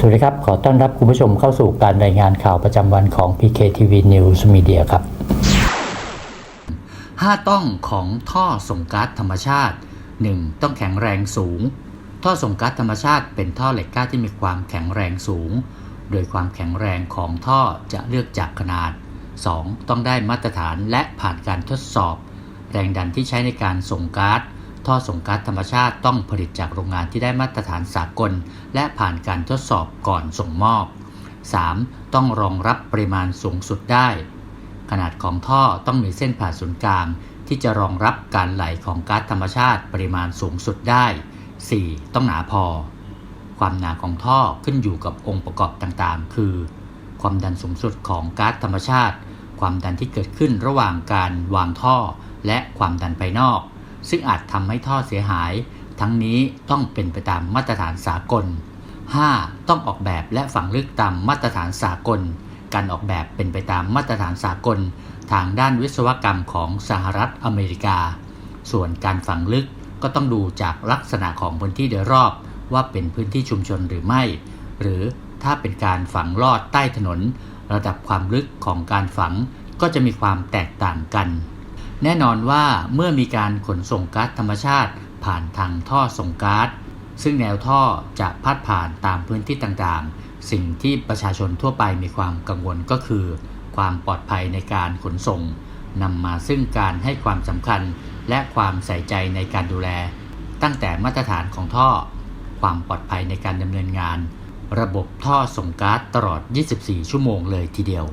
สวัสดีครับ ขอต้อนรับคุณผู้ชมเข้าสู่การรายงานข่าวประจำวันของ PKTV News Media ครับ 5 ต้องของท่อส่งก๊าซธรรมชาติ 1. ต้องแข็งแรงสูง ท่อส่งก๊าซธรรมชาติเป็นท่อเหล็กกล้าที่มีความแข็งแรงสูง โดยความแข็งแรงของท่อจะเลือกจากขนาด 2. ต้องได้มาตรฐานและผ่านการทดสอบ แรงดันที่ใช้ในการส่งก๊าซ ท่อส่งก๊าซธรรมชาติต้องผลิตจากโรงงานที่ได้มาตรฐานสากล และผ่านการทดสอบก่อนส่งมอบ 3. ต้องรองรับปริมาณสูงสุดได้ ขนาดของท่อต้องมีเส้นผ่าศูนย์กลาง ที่จะรองรับการไหลของก๊าซธรรมชาติปริมาณสูงสุดได้ 4. ต้องหนาพอ ความหนาของท่อขึ้นอยู่กับองค์ประกอบต่างๆ คือ ความดันสูงสุดของก๊าซธรรมชาติ ความดันที่เกิดขึ้นระหว่างการวางท่อ และความดันภายนอก ซึ่งอาจทำให้ท่อเสียหาย ทั้งนี้ต้องเป็นไปตามมาตรฐานสากล 5. ต้องออกแบบและฝังลึกตามมาตรฐานสากล การออกแบบเป็นไปตามมาตรฐานสากล ทางด้านวิศวกรรมของสหรัฐอเมริกา ส่วนการฝังลึกก็ต้องดูจากลักษณะของพื้นที่โดยรอบ ว่าเป็นพื้นที่ชุมชนหรือไม่ หรือถ้าเป็นการฝังลอดใต้ถนน ระดับความลึกของการฝังก็จะมีความแตกต่างกัน แน่นอนว่าเมื่อมีการขนส่งก๊าซธรรมชาติ ผ่านทางท่อส่งก๊าซซึ่งแนวท่อจะพัดผ่านตามพื้นที่ต่างๆ สิ่งที่ประชาชนทั่วไปมีความกังวลก็คือ ความปลอดภัยในการขนส่งนำมาซึ่งการให้ความสำคัญและความใส่ใจในการดูแล ตั้งแต่มาตรฐานของท่อ ความปลอดภัยในการดำเนินงาน ระบบท่อส่งก๊าซตลอด 24 ชั่วโมงเลยทีเดียว